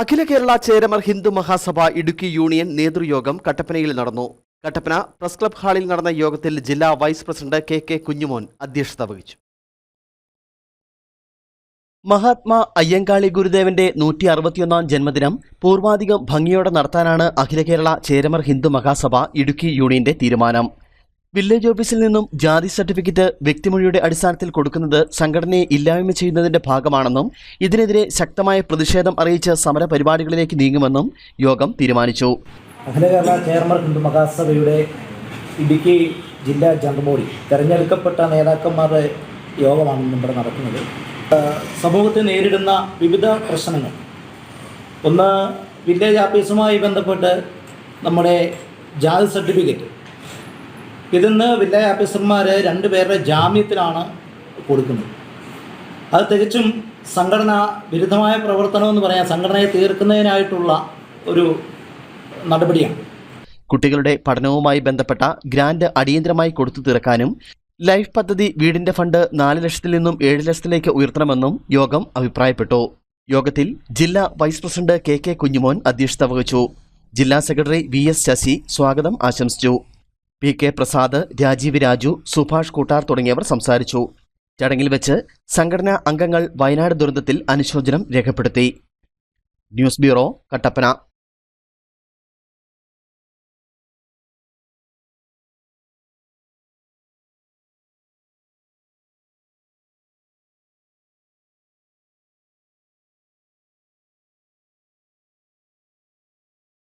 അഖില Kerala Cheramar Hindu Mahasabha Idukki union നേതൃയോഗം കട്ടപ്പനയിൽ നടന്നു. കട്ടപ്പന പ്രസ് ക്ലബ് ഹാളിൽ നടന്ന യോഗത്തിൽ ജില്ലാ vice president K K Kunjumon അധ്യക്ഷത വഹിച്ചു. മഹാത്മാ അയ്യങ്കാളി ഗുരുദേവന്റെ നൂറ്റി അറുപത്തിയൊന്നാം ജന്മദിനം പൂർവാധികം ഭംഗിയോടെ നടത്താനാണ് അഖില കേരള ചേരമർ ഹിന്ദു മഹാസഭ ഇടുക്കി യൂണിയന്റെ തീരുമാനം. വില്ലേജ് ഓഫീസിൽ നിന്നും ജാതി സർട്ടിഫിക്കറ്റ് വ്യക്തിമൊഴിയുടെ അടിസ്ഥാനത്തിൽ കൊടുക്കുന്നത് സംഘടനയെ ഇല്ലായ്മ ചെയ്യുന്നതിന്റെ ഭാഗമാണെന്നും ഇതിനെതിരെ ശക്തമായ പ്രതിഷേധം അറിയിച്ച് സമര പരിപാടികളിലേക്ക് നീങ്ങുമെന്നും യോഗം തീരുമാനിച്ചു. അഖില കേരള ചെയർമാൻ ഹിന്ദു മഹാസഭയുടെ ഇടുക്കി ജില്ലാ ജനറൽ തിരഞ്ഞെടുക്കപ്പെട്ട നേതാക്കന്മാരുടെ യോഗമാണ് ഇവിടെ നടക്കുന്നത്. സമൂഹത്തിൽ സമൂഹത്തെ നേരിടുന്ന വിവിധ പ്രശ്നങ്ങൾ. ഒന്ന് വില്ലേജ് ഓഫീസുമായി ബന്ധപ്പെട്ട് നമ്മുടെ ജാതി സർട്ടിഫിക്കറ്റ് ഇതിന്ന് വില്ലേജ് ഓഫീസർമാർ രണ്ട് പേരുടെ ജാമ്യത്തിലാണ് കൊടുക്കുന്നത്. അത് തികച്ചും സംഘടന വിരുദ്ധമായ പ്രവർത്തനമെന്ന് പറയാം സംഘടനയെ തീർക്കുന്നതിനായിട്ടുള്ള ഒരു നടപടിയാണ്. കുട്ടികളുടെ പഠനവുമായി ബന്ധപ്പെട്ട ഗ്രാന്റ് അടിയന്തരമായി കൊടുത്തു തീർക്കാനും ലൈഫ് പദ്ധതി വീടിന്റെ ഫണ്ട് നാല് ലക്ഷത്തിൽ നിന്നും ഏഴ് ലക്ഷത്തിലേക്ക് ഉയർത്തണമെന്നും യോഗം അഭിപ്രായപ്പെട്ടു. യോഗത്തിൽ ജില്ലാ vice president K K Kunjumon അധ്യക്ഷത വഹിച്ചു. ജില്ലാ സെക്രട്ടറി വി എസ് ശശി സ്വാഗതം ആശംസിച്ചു. പി കെ പ്രസാദ് രാജീവ് രാജു സുഭാഷ് കൂട്ടാർ തുടങ്ങിയവർ സംസാരിച്ചു. ചടങ്ങിൽ വെച്ച് സംഘടനാ അംഗങ്ങൾ വയനാട് ദുരന്തത്തിൽ അനുശോചനം രേഖപ്പെടുത്തി. News bureau Kattappana.